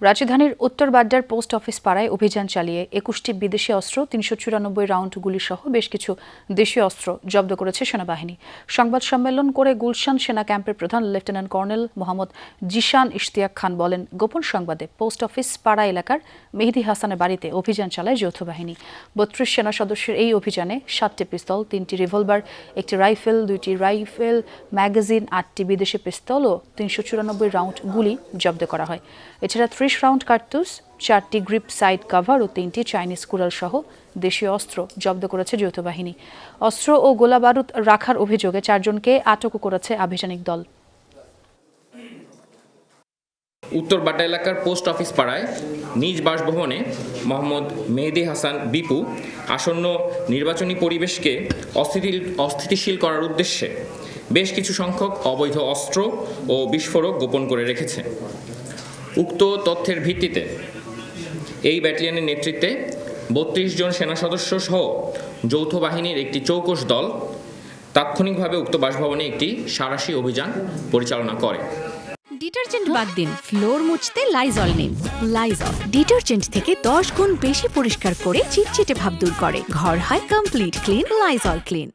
রাজধানীর উত্তর বাড্ডার post office পাড়ায় অভিযান চালিয়ে একুশটি বিদেশি অস্ত্র, তিনশো চুরানব্বই রাউন্ড গুলি সহ বেশ কিছু দেশীয় অস্ত্র জব্দ করেছে সেনাবাহিনী। সংবাদ সম্মেলন করে গুলশান সেনা ক্যাম্পের প্রধান লেফটেন্যান্ট কর্নেল মোহাম্মদ জিশান ইশতিয়াক খান বলেন, গোপন সংবাদে পোস্ট অফিস পাড়া এলাকার মেহেদি হাসানের বাড়িতে অভিযান চালায় যৌথ বাহিনী। বত্রিশ সেনা সদস্যের এই অভিযানে সাতটি পিস্তল, তিনটি রিভলভার, একটি রাইফেল, দুইটি রাইফেল ম্যাগাজিন, আটটি বিদেশি পিস্তল ও তিনশো চুরানব্বই রাউন্ড গুলি জব্দ করা হয়। এছাড়া ত্রিশ রাউন্ড কার্তুস, চারটি গ্রিপ সাইড কাভার ও তিনটি চাইনিজ কুড়াল সহ দেশীয় অস্ত্র জব্দ করেছে যৌথ বাহিনী অস্ত্র ও গোলাবারুদ রাখার অভিযোগে চারজনকে আটকও করেছে আভিযানিক দল। উত্তর বাড্ডা এলাকার পোস্ট অফিস পাড়ায় নিজ বাসভবনে মোহাম্মদ মেহেদি হাসান বিপু আসন্ন নির্বাচনী পরিবেশকে অস্থিতিল অস্থিতিশীল করার উদ্দেশ্যে বেশ কিছু সংখ্যক অবৈধ অস্ত্র ও বিস্ফোরক গোপন করে রেখেছে। উক্ত তথ্যের ভিত্তিতে এই ব্যাটালিয়নের নেতৃত্বে বত্রিশ জন সেনা সদস্য সহ যৌথ বাহিনীর একটি চৌকস দল তাৎক্ষণিকভাবে উক্ত বাসভবনে একটি সারাশি অভিযান পরিচালনা করে। ডিটারজেন্ট বাদ দিন, ফ্লোর মুছতে লাইজল নিন। লাইজল, ডিটারজেন্ট থেকে দশ গুণ বেশি পরিষ্কার করে চিটচিটে ভাব দূর করে। ঘর হয় কমপ্লিট ক্লিন লাইজল ক্লিন